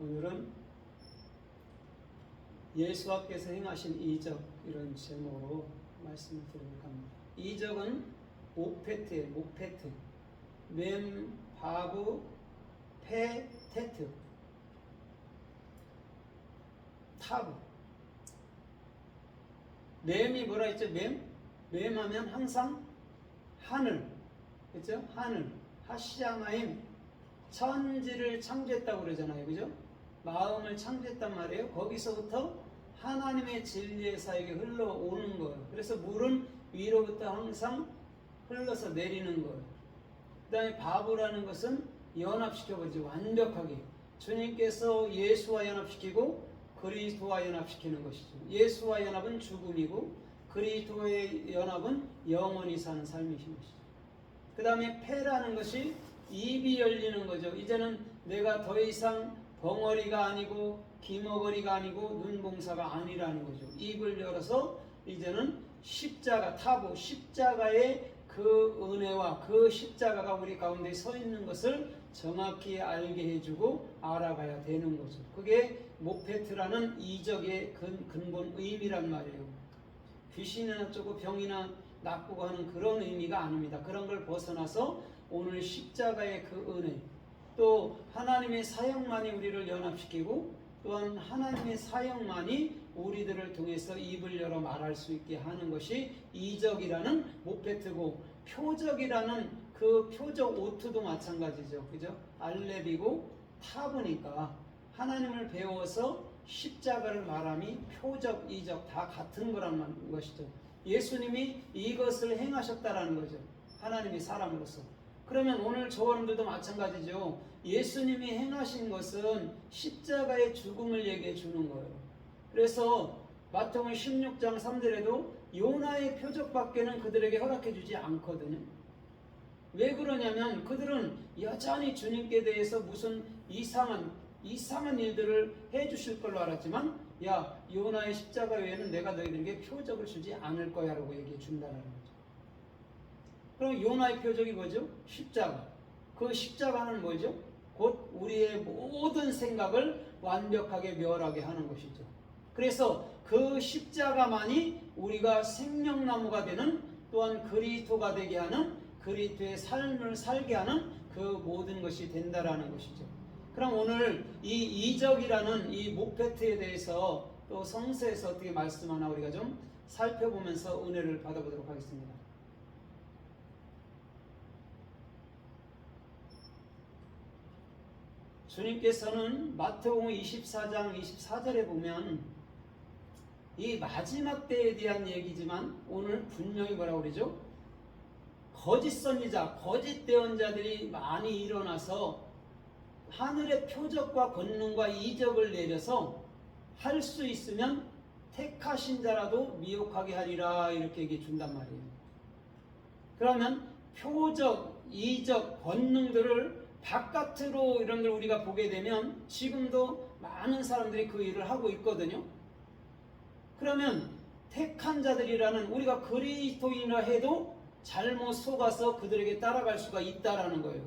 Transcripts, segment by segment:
오늘은 예수와께서 행하신 이적 이런 제목으로 말씀을 드리려고 합니다. 이적은 오페트의 모페트, mem, 바브, 페, 테트, 타브. mem이 뭐라 했죠? mem? mem하면 항상 하늘, 그죠? 하늘, 하시아마임, 천지를 창조했다고 그러잖아요. 그죠? 마음을 창조했단 말이에요. 거기서부터 하나님의 진리의 사역이 흘러오는 거예요. 그래서 물은 위로부터 항상 흘러서 내리는 거예요. 그 다음에 바보라는 것은 연합시켜보지 완벽하게. 주님께서 예수와 연합시키고 그리스도와 연합시키는 것이죠. 예수와 연합은 죽음이고 그리스도의 연합은 영원히 사는 삶이신 것이죠. 그 다음에 폐라는 것이 입이 열리는 거죠. 이제는 내가 더 이상 벙어리가 아니고 기머거리가 아니고 눈봉사가 아니라는 거죠. 입을 열어서 이제는 십자가 타보 십자가의 그 은혜와 그 십자가가 우리 가운데 서 있는 것을 정확히 알게 해주고 알아가야 되는 거죠. 그게 모페트라는 이적의 근, 근본 의미란 말이에요. 귀신이나 쪼고 병이나 나쁘고 하는 그런 의미가 아닙니다. 그런 걸 벗어나서 오늘 십자가의 그 은혜 또 하나님의 사역만이 우리를 연합시키고 또한 하나님의 사역만이 우리들을 통해서 입을 열어 말할 수 있게 하는 것이 이적이라는 모페트고 표적이라는 그 표적 오트도 마찬가지죠. 그죠? 알렙이고 타브니까 하나님을 배워서 십자가를 말함이 표적, 이적 다 같은 거란 것이죠. 예수님이 이것을 행하셨다라는 거죠. 하나님이 사람으로서. 그러면 오늘 저여러분들도 마찬가지죠. 예수님이 행하신 것은 십자가의 죽음을 얘기해 주는 거예요. 그래서 마태복음 16장 3절에도 요나의 표적밖에는 그들에게 허락해 주지 않거든요. 왜 그러냐면 그들은 여전히 주님께 대해서 무슨 이상한 이상한 일들을 해 주실 걸로 알았지만 야 요나의 십자가 외에는 내가 너희들에게 표적을 주지 않을 거야라고 얘기해 준다는 거죠. 그럼 요나의 표적이 뭐죠? 십자가. 그 십자가는 뭐죠? 곧 우리의 모든 생각을 완벽하게 멸하게 하는 것이죠. 그래서 그 십자가만이 우리가 생명나무가 되는 또한 그리스도가 되게 하는 그리스도의 삶을 살게 하는 그 모든 것이 된다라는 것이죠. 그럼 오늘 이 이적이라는 이 목표트에 대해서 또 성서에서 어떻게 말씀 하나 우리가 좀 살펴보면서 은혜를 받아보도록 하겠습니다. 주님께서는 마태복음 24장 24절에 보면 이 마지막 때에 대한 얘기지만 오늘 분명히 뭐라고 그러죠? 거짓 선지자, 거짓 대언자들이 많이 일어나서 하늘의 표적과 권능과 이적을 내려서 할 수 있으면 택하신 자라도 미혹하게 하리라 이렇게 얘기해 준단 말이에요. 그러면 표적, 이적, 권능들을 바깥으로 이런 걸 우리가 보게 되면 지금도 많은 사람들이 그 일을 하고 있거든요. 그러면 택한 자들이라는 우리가 그리스도인이라 해도 잘못 속아서 그들에게 따라갈 수가 있다라는 거예요.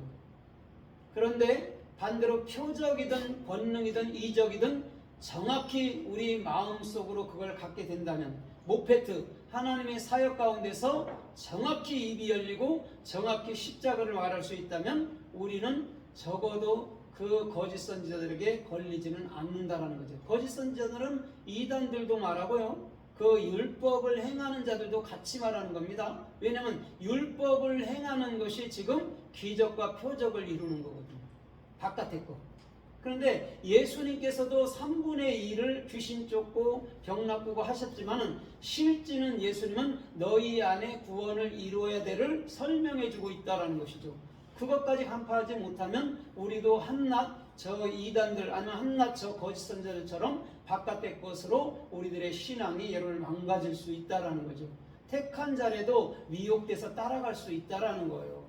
그런데 반대로 표적이든 권능이든 이적이든 정확히 우리 마음속으로 그걸 갖게 된다면 모페트 하나님의 사역 가운데서 정확히 입이 열리고 정확히 십자가를 말할 수 있다면 우리는 적어도 그 거짓 선지자들에게 걸리지는 않는다라는 거죠. 거짓 선지자들은 이단들도 말하고요. 그 율법을 행하는 자들도 같이 말하는 겁니다. 왜냐하면 율법을 행하는 것이 지금 기적과 표적을 이루는 거거든요. 바깥의 거. 그런데 예수님께서도 3분의 1을 귀신 쫓고 병 나쁘고 하셨지만은 실제는 예수님은 너희 안에 구원을 이루어야 될을 설명해 주고 있다라는 것이죠. 그것까지 간파하지 못하면 우리도 한낱 저 이단들 아니면 한낱 저 거짓 선자들처럼 바깥의 것으로 우리들의 신앙이 여러분 망가질 수 있다라는 거죠. 택한 자라도 미혹돼서 따라갈 수 있다라는 거예요.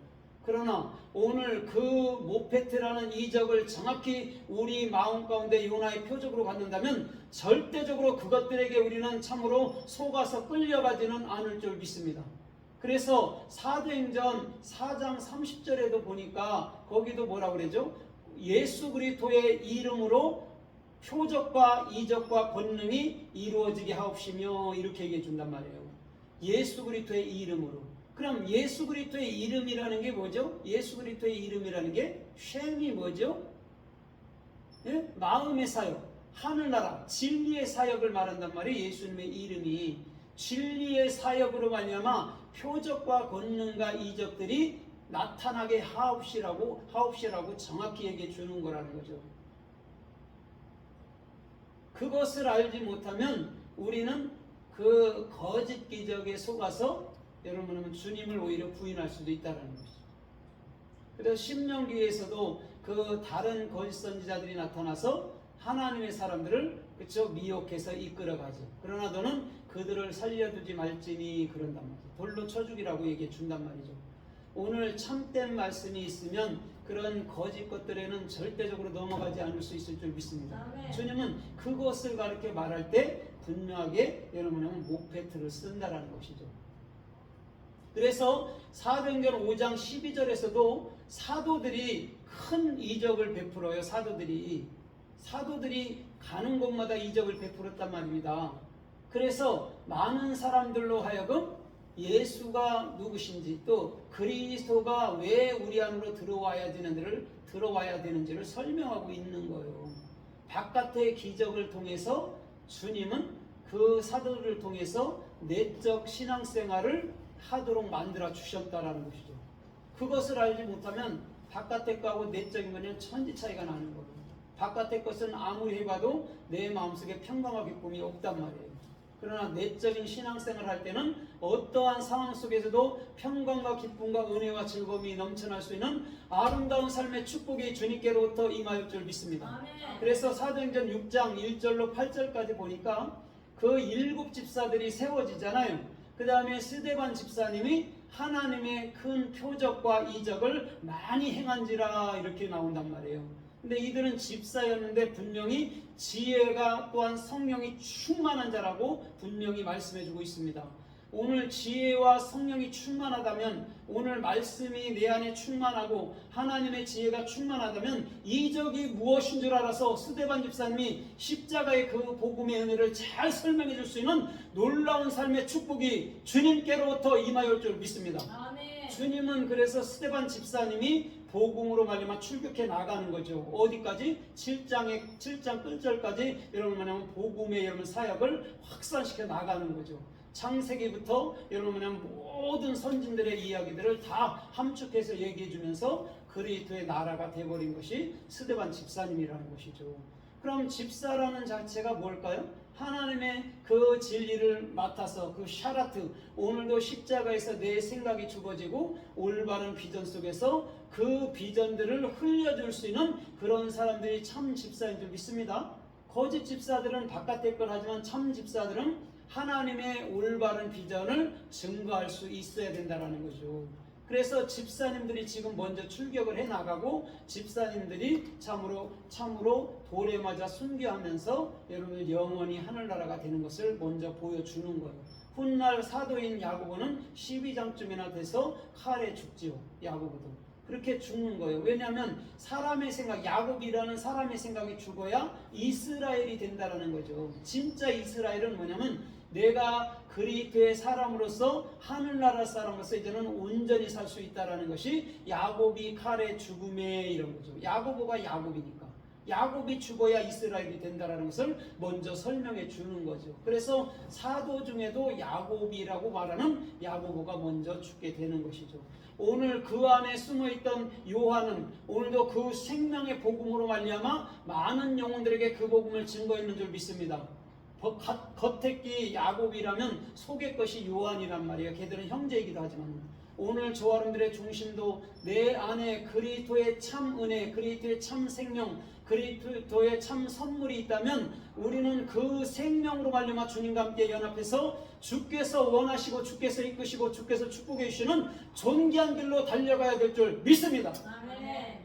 그러나 오늘 그 모페트라는 이적을 정확히 우리 마음 가운데 요나의 표적으로 갖는다면 절대적으로 그것들에게 우리는 참으로 속아서 끌려가지는 않을 줄 믿습니다. 그래서 사도행전 4장 30절에도 보니까 거기도 뭐라 그러죠? 예수 그리스도의 이름으로 표적과 이적과 권능이 이루어지게 하옵시며 이렇게 얘기해 준단 말이에요. 예수 그리스도의 이름으로. 그럼 예수 그리스도의 이름이라는 게 뭐죠? 예수 그리스도의 이름이라는 게 쉔이 뭐죠? 예? 마음의 사역, 하늘나라, 진리의 사역을 말한단 말이에요. 예수님의 이름이 진리의 사역으로 말미암아 표적과 권능과 이적들이 나타나게 하옵시라고 하옵시라고 정확히 얘기해 주는 거라는 거죠. 그것을 알지 못하면 우리는 그 거짓 기적에 속아서 여러분은 주님을 오히려 부인할 수도 있다는 것이죠. 그래서 신명기에서도 그 다른 거짓 선지자들이 나타나서 하나님의 사람들을 그쵸 미혹해서 이끌어가죠. 그러나 너는 그들을 살려두지 말지니 그런단 말이죠. 돌로 쳐 죽이라고 얘기해 준단 말이죠. 오늘 참된 말씀이 있으면 그런 거짓 것들에는 절대적으로 넘어가지 않을 수 있을 줄 믿습니다. 아멘. 주님은 그것을 가르쳐 말할 때 분명하게 여러분은 목패트를 쓴다라는 것이죠. 그래서 사도행전 5장 12절에서도 사도들이 큰 이적을 베풀어요. 사도들이 사도들이 가는 곳마다 이적을 베풀었단 말입니다. 그래서 많은 사람들로 하여금 예수가 누구신지 또 그리스도가 왜 우리 안으로 들어와야 되는지를 들어와야 되는지를 설명하고 있는 거예요. 바깥의 기적을 통해서 주님은 그 사도를 통해서 내적 신앙생활을 하도록 만들어 주셨다라는 것이죠. 그것을 알지 못하면 바깥의 거하고 내적인 거는 천지 차이가 나는 거예요. 바깥의 것은 아무리 해봐도 내 마음속에 평강과 기쁨이 없단 말이에요. 그러나 내적인 신앙생활 할 때는 어떠한 상황 속에서도 평강과 기쁨과 은혜와 즐거움이 넘쳐날 수 있는 아름다운 삶의 축복이 주님께로부터 임하였 줄 믿습니다. 그래서 사도행전 6장 1절로 8절까지 보니까 그 일곱 집사들이 세워지잖아요. 그 다음에 스데반 집사님이 하나님의 큰 표적과 이적을 많이 행한지라 이렇게 나온단 말이에요. 근데 이들은 집사였는데 분명히 지혜가 또한 성령이 충만한 자라고 분명히 말씀해주고 있습니다. 오늘 지혜와 성령이 충만하다면 오늘 말씀이 내 안에 충만하고 하나님의 지혜가 충만하다면 이적이 무엇인 줄 알아서 스데반 집사님이 십자가의 그 복음의 은혜를 잘 설명해 줄 수 있는 놀라운 삶의 축복이 주님께로부터 임하였 줄 믿습니다. 아멘. 주님은 그래서 스테반 집사님이 복음으로 말미암아 출격해 나가는 거죠. 어디까지? 7장에 7장 끝절까지 여러분 뭐냐면 복음의 여러분 사역을 확산시켜 나가는 거죠. 창세기부터 여러분 모든 선진들의 이야기들을 다 함축해서 얘기해 주면서 그리스도의 나라가 돼 버린 것이 스데반 집사님이라는 것이죠. 그럼 집사라는 자체가 뭘까요? 하나님의 그 진리를 맡아서 그 샤라트 오늘도 십자가에서 내 생각이 죽어지고 올바른 비전 속에서 그 비전들을 흘려줄 수 있는 그런 사람들이 참 집사인 줄 믿습니다. 거짓 집사들은 바깥의 걸 하지만 참 집사들은 하나님의 올바른 비전을 증거할 수 있어야 된다는 거죠. 그래서 집사님들이 지금 먼저 출격을 해 나가고 집사님들이 참으로 참으로 돌에 맞아 순교하면서 여러분 영원히 하늘나라가 되는 것을 먼저 보여주는 거예요. 훗날 사도인 야고보는 12장쯤이나 돼서 칼에 죽지요. 야고보도. 그렇게 죽는 거예요. 왜냐하면 사람의 생각, 야곱이라는 사람의 생각이 죽어야 이스라엘이 된다라는 거죠. 진짜 이스라엘은 뭐냐면 내가 그리스도의 사람으로서 하늘나라 사람으로서 이제는 온전히 살 수 있다라는 것이 야곱이 칼의 죽음에 이런 거죠. 야고보가 야곱이니까. 야곱이 죽어야 이스라엘이 된다라는 것을 먼저 설명해 주는 거죠. 그래서 사도 중에도 야곱이라고 말하는 야고보가 먼저 죽게 되는 것이죠. 오늘 그 안에 숨어 있던 요한은 오늘도 그 생명의 복음으로 말미암아 많은 영혼들에게 그 복음을 증거했는 줄 믿습니다. 겉- 겉택기 야곱이라면 속의 것이 요한이란 말이에요. 걔들은 형제이기도 하지만 오늘 저와 여러분들의 중심도 내 안에 그리스도의 참 은혜, 그리스도의 참 생명, 그리스도의 참 선물이 있다면 우리는 그 생명으로 말미암아 주님과 함께 연합해서 주께서 원하시고 주께서 이끄시고 주께서 축복해 주시는 존귀한 길로 달려가야 될 줄 믿습니다. 아멘.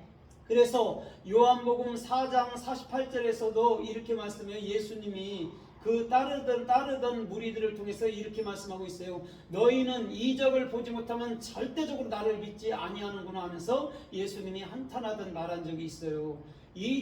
그래서 요한복음 4장 48절에서도 이렇게 말씀해요. 예수님이 그 따르던 따르던 무리들을 통해서 이렇게 말씀하고 있어요. 너희는 이적을 보지 못하면 절대적으로 나를 믿지 아니하는구나 하면서 예수님이 한탄하던 말한 적이 있어요. 이